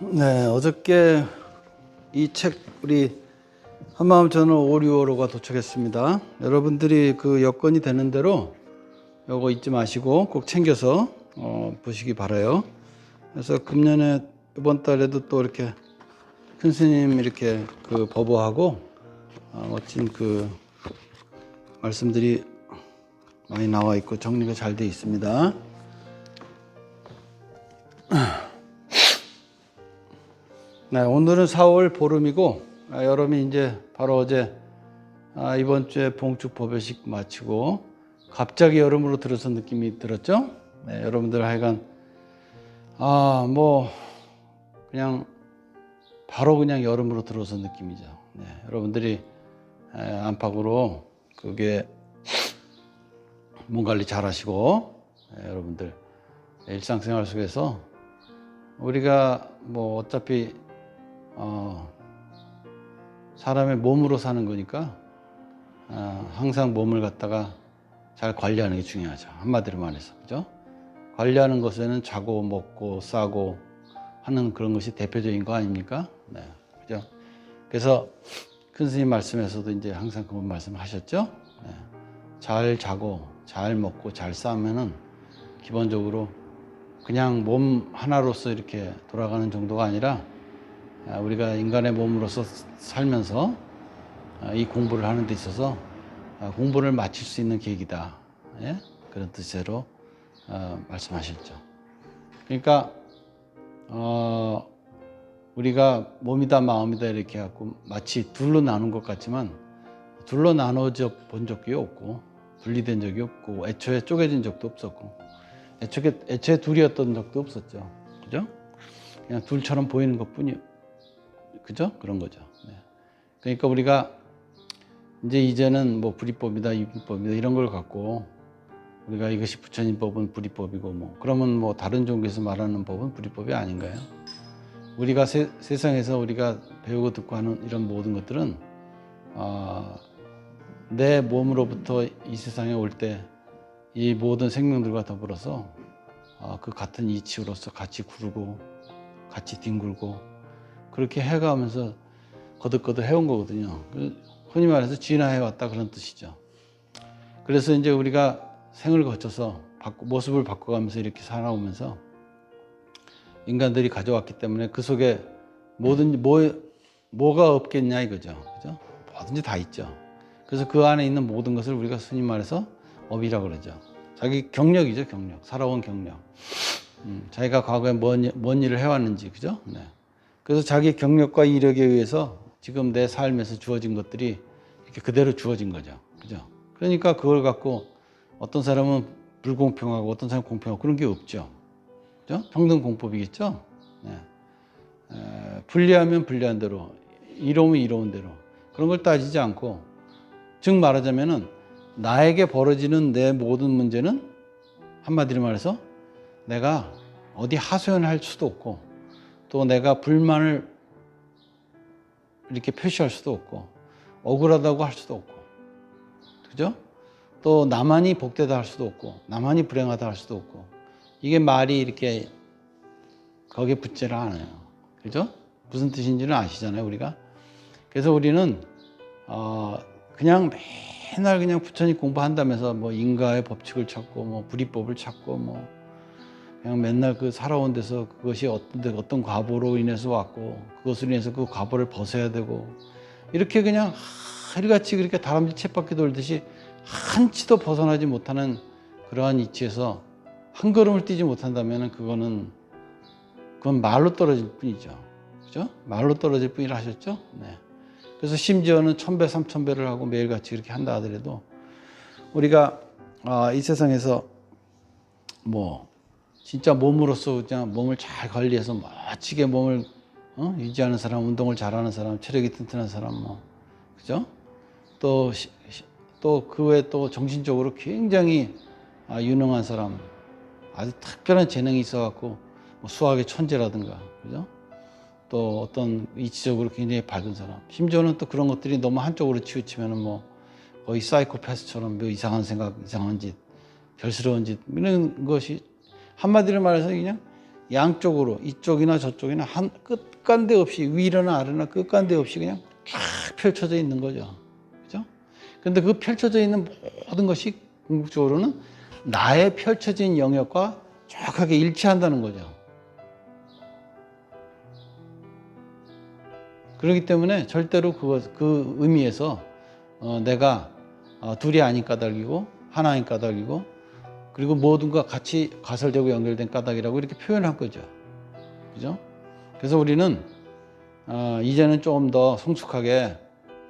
네, 어저께 이 책 우리 한마음 저는 오리오로가 도착했습니다. 여러분들이 그 여건이 되는 대로 요거 잊지 마시고 꼭 챙겨서 어, 보시기 바라요. 그래서 금년에 이번 달에도 또 이렇게 큰 스님 이렇게 그 버버하고 어, 멋진 그 말씀들이 많이 나와 있고 정리가 잘 돼 있습니다. 네, 오늘은 4월 보름이고 아, 여름이 이제 바로 어제 아, 이번 주에 봉축 법요식 마치고 갑자기 여름으로 들어선 느낌이 들었죠? 네, 여러분들 하여간 아 뭐 그냥 바로 그냥 여름으로 들어선 느낌이죠. 네, 여러분들이 에, 안팎으로 그게 몸 관리 잘 하시고 예, 여러분들 일상생활 속에서 우리가 뭐 어차피 어, 사람의 몸으로 사는 거니까 어, 항상 몸을 갖다가 잘 관리하는 게 중요하죠. 한마디로 말해서 그죠? 관리하는 것에는 자고 먹고 싸고 하는 그런 것이 대표적인 거 아닙니까? 네, 그죠? 그래서 큰 스님 말씀에서도 이제 항상 그런 말씀하셨죠. 네. 잘 자고 잘 먹고 잘 싸면은 기본적으로 그냥 몸 하나로서 이렇게 돌아가는 정도가 아니라 아, 우리가 인간의 몸으로서 살면서 아, 이 공부를 하는 데 있어서 아, 공부를 마칠 수 있는 계기다. 예? 그런 뜻으로 어, 말씀하셨죠. 그러니까 어, 우리가 몸이다 마음이다 이렇게 갖고 마치 둘로 나눈 것 같지만 둘로 나눠져 본 적이 없고 분리된 적이 없고 애초에 쪼개진 적도 없었고 애초에 애초에 둘이었던 적도 없었죠. 그죠? 그냥 둘처럼 보이는 것뿐이 그죠? 그런 거죠. 네. 그러니까 우리가 이제 이제는 뭐 불이법이다 유기법이다 이런 걸 갖고 우리가 이것이 부처님 법은 불이법이고 뭐 그러면 뭐 다른 종교에서 말하는 법은 불이법이 아닌가요? 우리가 세, 세상에서 우리가 배우고 듣고 하는 이런 모든 것들은 어, 내 몸으로부터 이 세상에 올 때 이 모든 생명들과 더불어서 어, 그 같은 이치로서 같이 구르고 같이 뒹굴고 그렇게 해가면서 거듭거듭 해온 거거든요. 그 흔히 말해서 진화해 왔다 그런 뜻이죠. 그래서 이제 우리가 생을 거쳐서 모습을 바꿔가면서 이렇게 살아오면서 인간들이 가져왔기 때문에 그 속에 뭐든지 뭐, 뭐가 없겠냐 이거죠. 그죠? 뭐든지 다 있죠. 그래서 그 안에 있는 모든 것을 우리가 스님 말해서 업이라고 그러죠. 자기 경력이죠, 경력. 살아온 경력. 음, 자기가 과거에 뭔, 뭔 일을 해왔는지, 그죠? 네. 그래서 자기 경력과 이력에 의해서 지금 내 삶에서 주어진 것들이 이렇게 그대로 주어진 거죠. 그죠? 그러니까 그걸 갖고 어떤 사람은 불공평하고 어떤 사람은 공평하고 그런 게 없죠. 그죠? 평등 공법이겠죠? 네. 에, 분리하면 분리한 대로, 이로우면 이로운 대로. 그런 걸 따지지 않고, 즉 말하자면은 나에게 벌어지는 내 모든 문제는 한마디로 말해서 내가 어디 하소연할 수도 없고 또 내가 불만을 이렇게 표시할 수도 없고 억울하다고 할 수도 없고 그죠? 또 나만이 복되다 할 수도 없고 나만이 불행하다 할 수도 없고 이게 말이 이렇게 거기에 붙지를 않아요. 그죠? 무슨 뜻인지는 아시잖아요, 우리가. 그래서 우리는 어 그냥 맨날 그냥 부처님 공부한다면서 뭐 인가의 법칙을 찾고 뭐 불이법을 찾고 뭐 그냥 맨날 그 살아온 데서 그것이 어떤 데 어떤 과보로 인해서 왔고 그것으로 인해서 그 과보를 벗어야 되고 이렇게 그냥 하루같이 그렇게 다람쥐 쳇바퀴 돌듯이 한치도 벗어나지 못하는 그러한 이치에서 한 걸음을 뛰지 못한다면 그거는 그건 말로 떨어질 뿐이죠. 그죠? 말로 떨어질 뿐이라 하셨죠? 네. 그래서 심지어는 천배, 삼천배를 하고 매일같이 이렇게 한다 하더라도 우리가 아, 이 세상에서 뭐 진짜 몸으로서 그냥 몸을 잘 관리해서 멋지게 몸을 어? 유지하는 사람, 운동을 잘하는 사람, 체력이 튼튼한 사람, 뭐 그죠? 또 또 그 외에 또 정신적으로 굉장히 아, 유능한 사람, 아주 특별한 재능이 있어갖고 뭐 수학의 천재라든가, 그죠? 또 어떤 이치적으로 굉장히 밝은 사람, 심지어는 또 그런 것들이 너무 한쪽으로 치우치면은 뭐 거의 사이코패스처럼 뭐 이상한 생각, 이상한 짓, 별스러운 짓 이런 것이 한마디로 말해서 그냥 양쪽으로 이쪽이나 저쪽이나 한 끝간데 없이 위로나 아래나 끝간데 없이 그냥 쫙 펼쳐져 있는 거죠. 그죠? 근데 그 펼쳐져 있는 모든 것이 궁극적으로는 나의 펼쳐진 영역과 정확하게 일치한다는 거죠. 그렇기 때문에 절대로 그그 의미에서 어, 내가 어, 둘이 아닌 까닭이고 하나인 까닭이고 그리고 모든과 같이 가설되고 연결된 까닭이라고 이렇게 표현한 거죠. 그죠? 그래서 우리는 어, 이제는 조금 더 성숙하게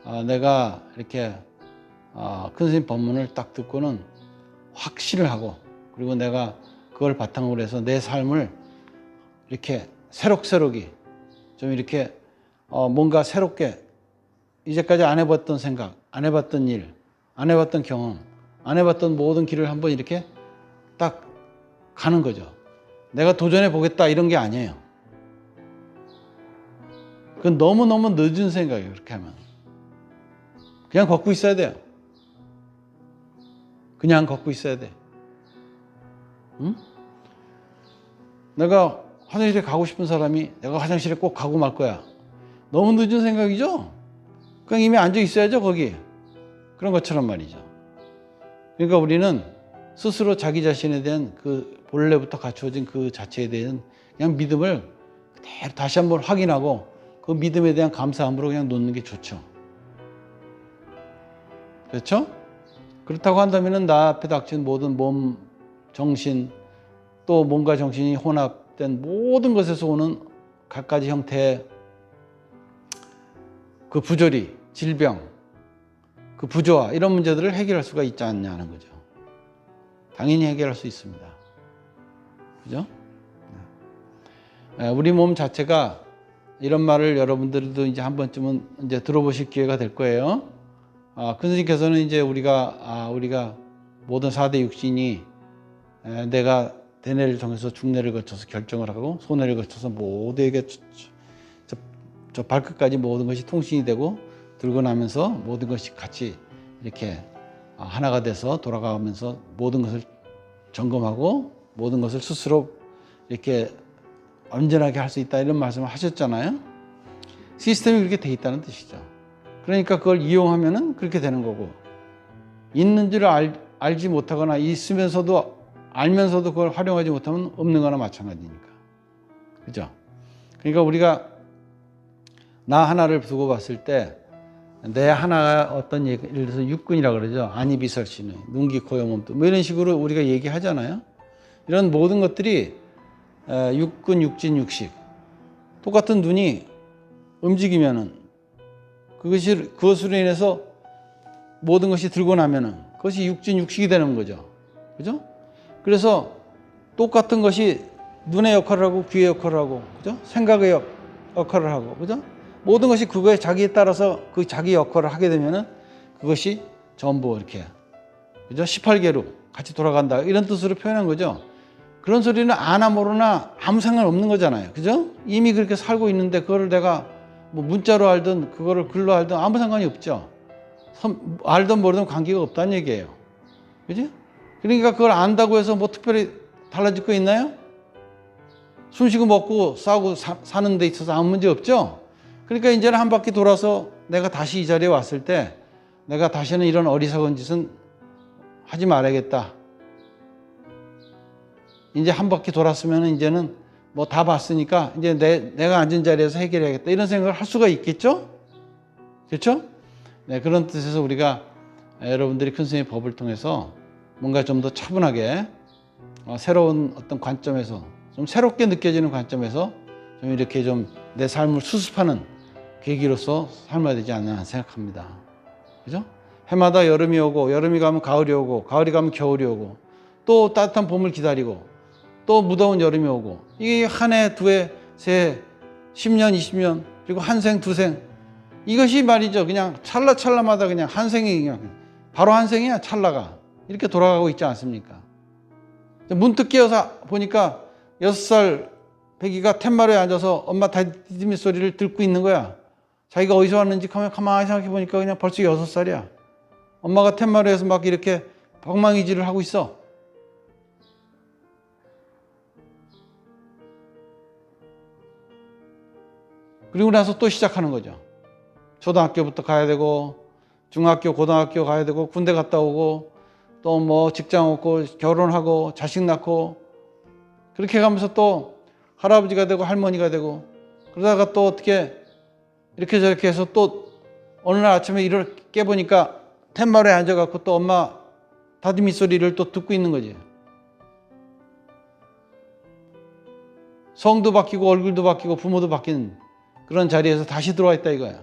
어, 내가 이렇게 어, 큰 스님 법문을 딱 듣고는 확신을 하고 그리고 내가 그걸 바탕으로 해서 내 삶을 이렇게 새록새록이 좀 이렇게 어, 뭔가 새롭게 이제까지 안 해봤던 생각, 안 해봤던 일, 안 해봤던 경험, 안 해봤던 모든 길을 한번 이렇게 딱 가는 거죠. 내가 도전해 보겠다 이런 게 아니에요. 그건 너무너무 늦은 생각이에요. 그렇게 하면. 그냥 걷고 있어야 돼요. 그냥 걷고 있어야 돼. 응? 내가 화장실에 가고 싶은 사람이 내가 화장실에 꼭 가고 말 거야. 너무 늦은 생각이죠? 그냥 이미 앉아 있어야죠, 거기. 그런 것처럼 말이죠. 그러니까 우리는 스스로 자기 자신에 대한 그 본래부터 갖추어진 그 자체에 대한 그냥 믿음을 그대로 다시 한번 확인하고 그 믿음에 대한 감사함으로 그냥 놓는 게 좋죠. 그렇죠? 그렇다고 한다면 나 앞에 닥친 모든 몸, 정신, 또 몸과 정신이 혼합된 모든 것에서 오는 갖가지 형태의 그 부조리, 질병, 그 부조화 이런 문제들을 해결할 수가 있지 않냐는 거죠. 당연히 해결할 수 있습니다. 그죠? 네. 우리 몸 자체가 이런 말을 여러분들도 이제 한 번쯤은 이제 들어보실 기회가 될 거예요. 아, 큰 스님께서는 이제 우리가 아, 우리가 모든 4대 육신이 에, 내가 대뇌를 통해서 중뇌를 거쳐서 결정을 하고 소뇌를 거쳐서 모두에게 저, 저, 저 발끝까지 모든 것이 통신이 되고 들고 나면서 모든 것이 같이 이렇게 아, 하나가 돼서 돌아가면서 모든 것을 점검하고 모든 것을 스스로 이렇게 온전하게 할 수 있다 이런 말씀을 하셨잖아요. 시스템이 그렇게 돼 있다는 뜻이죠. 그러니까 그걸 이용하면은 그렇게 되는 거고 있는 줄 알, 알지 못하거나 있으면서도 알면서도 그걸 활용하지 못하면 없는 거나 마찬가지니까. 그죠? 그러니까 우리가 나 하나를 두고 봤을 때 내 하나가 어떤 예를 들어서 육근이라고 그러죠. 안이비설신의 눈기, 코요, 몸도 뭐 이런 식으로 우리가 얘기하잖아요. 이런 모든 것들이 에, 육근, 육진, 육식 똑같은 눈이 움직이면은 그것이 그것으로 인해서 모든 것이 들고 나면은 그것이 육진, 육식이 되는 거죠. 그죠? 그래서 똑같은 것이 눈의 역할을 하고 귀의 역할을 하고 그죠? 생각의 역, 역할을 하고 그죠? 모든 것이 그거에 자기에 따라서 그 자기 역할을 하게 되면은 그것이 전부 이렇게 그죠? 18개로 같이 돌아간다 이런 뜻으로 표현한 거죠. 그런 소리는 아나 모르나 아무 상관 없는 거잖아요. 그죠? 이미 그렇게 살고 있는데 그거를 내가 뭐 문자로 알든 그거를 글로 알든 아무 상관이 없죠. 선- 알든 모르든 관계가 없다는 얘기예요. 그지? 그러니까 그걸 안다고 해서 뭐 특별히 달라질 거 있나요? 숨 쉬고 먹고 싸고 사, 사는 데 있어서 아무 문제 없죠? 그러니까 이제는 한 바퀴 돌아서 내가 다시 이 자리에 왔을 때 내가 다시는 이런 어리석은 짓은 하지 말아야겠다. 이제 한 바퀴 돌았으면 이제는 뭐 다 봤으니까 이제 내, 내가 앉은 자리에서 해결해야겠다. 이런 생각을 할 수가 있겠죠? 그렇죠? 네, 그런 뜻에서 우리가 여러분들이 큰 스님의 법을 통해서 뭔가 좀 더 차분하게 어, 새로운 어떤 관점에서 좀 새롭게 느껴지는 관점에서 좀 이렇게 좀 내 삶을 수습하는 계기로서 삶아야 되지 않나 생각합니다. 그죠? 해마다 여름이 오고 여름이 가면 가을이 오고 가을이 가면 겨울이 오고 또 따뜻한 봄을 기다리고 또 무더운 여름이 오고 이게 한 해, 두 해, 세 해, 10년, 20년 그리고 한 생, 두 생 이것이 말이죠. 그냥 찰나찰나마다 그냥 한 생이 그냥 바로 한 생이야 찰나가 이렇게 돌아가고 있지 않습니까? 문득 깨어서 보니까 여섯 살 배기가 텐마루에 앉아서 엄마 다디미 소리를 듣고 있는 거야. 자기가 어디서 왔는지 가만- 가만히 생각해 보니까 그냥 벌써 여섯 살이야. 엄마가 텐마루에서 막 이렇게 방망이질을 하고 있어. 그리고 나서 또 시작하는 거죠. 초등학교부터 가야 되고 중학교, 고등학교 가야 되고 군대 갔다 오고 또 뭐 직장 얻고 결혼하고 자식 낳고 그렇게 가면서 또 할아버지가 되고 할머니가 되고 그러다가 또 어떻게 이렇게 저렇게 해서 또 어느 날 아침에 일을 깨보니까 텐마루에 앉아갖고 또 엄마 다듬이 소리를 또 듣고 있는 거지. 성도 바뀌고 얼굴도 바뀌고 부모도 바뀐 그런 자리에서 다시 들어와 있다 이거야.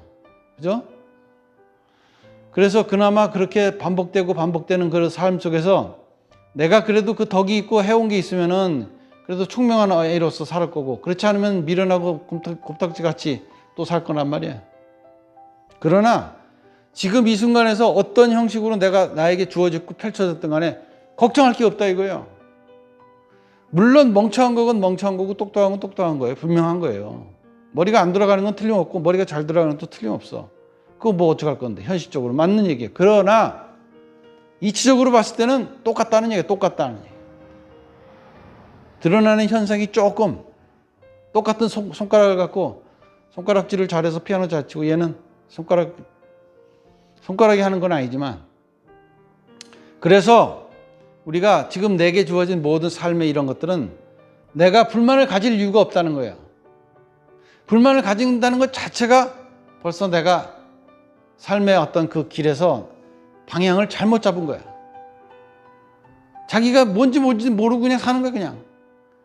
그죠? 그래서 그나마 그렇게 반복되고 반복되는 그런 삶 속에서 내가 그래도 그 덕이 있고 해온 게 있으면은 그래도 총명한 아이로서 살 거고 그렇지 않으면 미련하고 곱딱지 같이 또 살 거란 말이야. 그러나 지금 이 순간에서 어떤 형식으로 내가 나에게 주어졌고 펼쳐졌든 간에 걱정할 게 없다 이거예요. 물론 멍청한 거건 멍청한 거고 똑똑한 건 똑똑한 거예요. 분명한 거예요. 머리가 안 들어가는 건 틀림없고 머리가 잘 들어가는 건또 틀림없어. 그거 뭐 어떡할 건데 현실적으로 맞는 얘기예요. 그러나 이치적으로 봤을 때는 똑같다는 얘기예요. 똑같다는 얘기. 드러나는 현상이 조금 똑같은 손, 손가락을 갖고 손가락질을 잘해서 피아노 잘 치고 얘는 손가락 손가락이 하는 건 아니지만 그래서 우리가 지금 내게 주어진 모든 삶의 이런 것들은 내가 불만을 가질 이유가 없다는 거예요. 불만을 가진다는 것 자체가 벌써 내가 삶의 어떤 그 길에서 방향을 잘못 잡은 거야. 자기가 뭔지 뭔지 모르고 그냥 사는 거야, 그냥.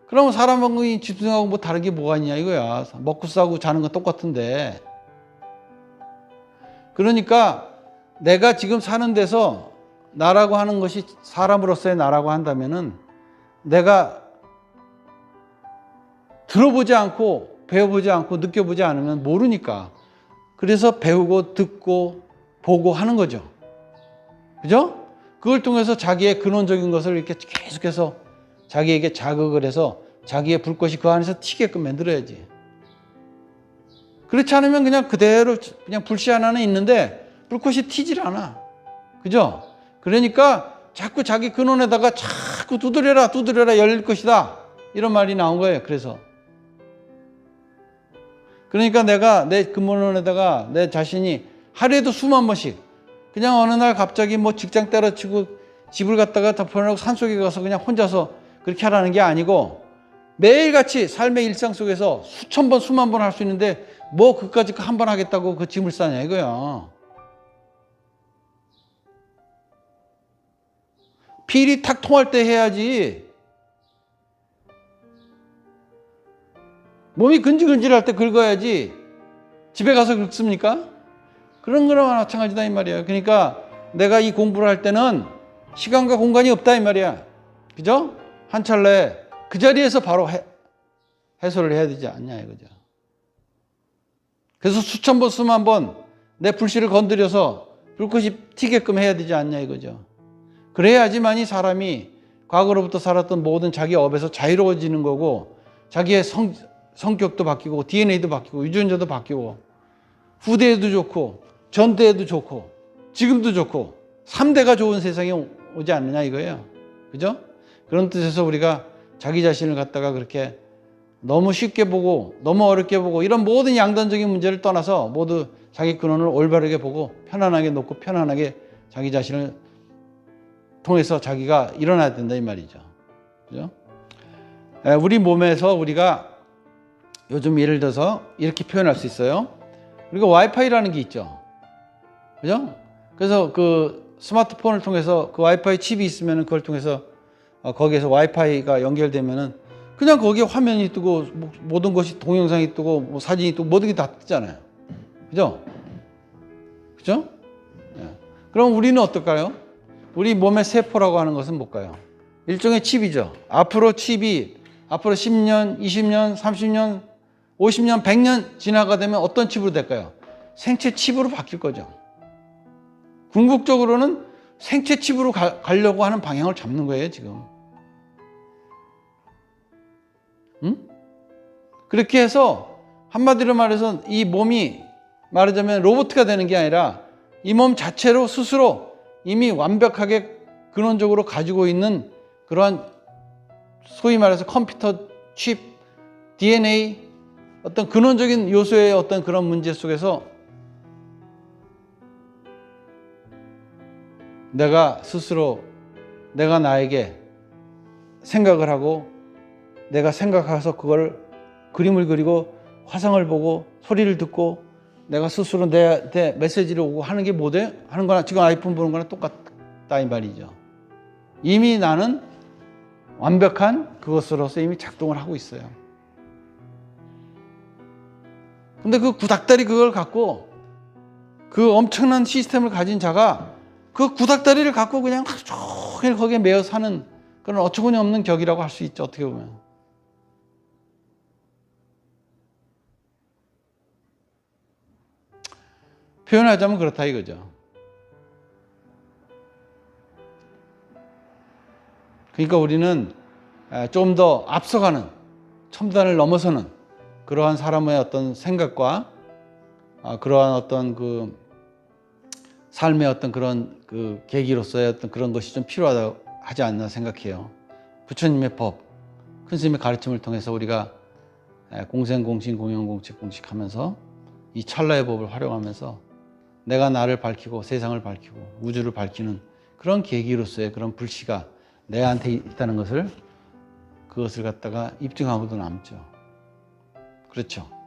그러면 사람하고 집중하고 뭐 다른 게 뭐가 있냐 이거야. 먹고 싸고 자는 건 똑같은데. 그러니까 내가 지금 사는 데서 나라고 하는 것이 사람으로서의 나라고 한다면은 내가 들어보지 않고 배워보지 않고 느껴보지 않으면 모르니까 그래서 배우고 듣고 보고 하는 거죠. 그죠? 그걸 통해서 자기의 근원적인 것을 이렇게 계속해서 자기에게 자극을 해서 자기의 불꽃이 그 안에서 튀게끔 만들어야지. 그렇지 않으면 그냥 그대로 그냥 불씨 하나는 있는데 불꽃이 튀질 않아. 그죠? 그러니까 자꾸 자기 근원에다가 자꾸 두드려라 두드려라 열릴 것이다. 이런 말이 나온 거예요. 그래서. 그러니까 내가 내 근원에다가 내 자신이 하루에도 수만 번씩 그냥 어느 날 갑자기 뭐 직장 때려치고 집을 갔다가 덮어놓고 산속에 가서 그냥 혼자서 그렇게 하라는 게 아니고 매일같이 삶의 일상 속에서 수천 번 수만 번 할 수 있는데 뭐 그까짓 한번 하겠다고 그 짐을 싸냐 이거야. 필이 탁 통할 때 해야지. 몸이 근질근질할 때 긁어야지. 집에 가서 긁습니까? 그런 거랑 마찬가지다 이 말이야. 그러니까 내가 이 공부를 할 때는 시간과 공간이 없다 이 말이야. 그죠? 한 찰나에 그 자리에서 바로 해, 해소를 해야 되지 않냐 이거죠. 그래서 수천 번 수만 번내 불씨를 건드려서 불꽃이 튀게끔 해야 되지 않냐 이거죠. 그래야지만이 사람이 과거로부터 살았던 모든 자기 업에서 자유로워지는 거고 자기의 성, 성격도 바뀌고 DNA도 바뀌고 유전자도 바뀌고 후대에도 좋고 전대에도 좋고 지금도 좋고 3대가 좋은 세상이 오지 않느냐 이거예요. 그죠? 그런 뜻에서 우리가 자기 자신을 갖다가 그렇게 너무 쉽게 보고 너무 어렵게 보고 이런 모든 양단적인 문제를 떠나서 모두 자기 근원을 올바르게 보고 편안하게 놓고 편안하게 자기 자신을 통해서 자기가 일어나야 된다 이 말이죠. 그죠? 에, 우리 몸에서 우리가 요즘 예를 들어서 이렇게 표현할 수 있어요. 우리가 와이파이라는 게 있죠. 그죠? 그래서 그 스마트폰을 통해서 그 와이파이 칩이 있으면 그걸 통해서 어, 거기에서 와이파이가 연결되면은 그냥 거기에 화면이 뜨고 뭐, 모든 것이 동영상이 뜨고 뭐 사진이 뜨고 모든 게 다 뜨잖아요. 그죠? 그죠? 예. 그럼 우리는 어떨까요? 우리 몸의 세포라고 하는 것은 뭘까요? 일종의 칩이죠. 앞으로 칩이 앞으로 10년, 20년, 30년, 50년, 100년 지나가 되면 어떤 칩으로 될까요? 생체 칩으로 바뀔 거죠. 궁극적으로는 생체 칩으로 가, 가려고 하는 방향을 잡는 거예요, 지금. 응? 그렇게 해서 한마디로 말해서 이 몸이 말하자면 로봇가 되는 게 아니라 이 몸 자체로 스스로 이미 완벽하게 근원적으로 가지고 있는 그러한 소위 말해서 컴퓨터 칩, DNA 어떤 근원적인 요소의 어떤 그런 문제 속에서 내가 스스로 내가 나에게 생각을 하고 내가 생각해서 그걸 그림을 그리고 화상을 보고 소리를 듣고 내가 스스로 내, 내 메시지를 오고 하는 게 뭐돼? 하는 거나 지금 아이폰 보는 거나 똑같다 이 말이죠. 이미 나는 완벽한 그것으로서 이미 작동을 하고 있어요. 근데 그 구닥다리 그걸 갖고 그 엄청난 시스템을 가진 자가 그 구닥다리를 갖고 그냥 하루 거기에 매여 사는 그런 어처구니 없는 격이라고 할 수 있죠. 어떻게 보면. 표현하자면 그렇다 이거죠. 그러니까 우리는 좀 더 앞서가는 첨단을 넘어서는 그러한 사람의 어떤 생각과 아, 그러한 어떤 그 삶의 어떤 그런 그 계기로서의 어떤 그런 것이 좀 필요하다 하지 않나 생각해요. 부처님의 법, 큰 스님의 가르침을 통해서 우리가 공생 공신 공영 공칙 공식하면서 이 찰나의 법을 활용하면서 내가 나를 밝히고 세상을 밝히고 우주를 밝히는 그런 계기로서의 그런 불씨가 내한테 있다는 것을 그것을 갖다가 입증하고도 남죠. 그렇죠.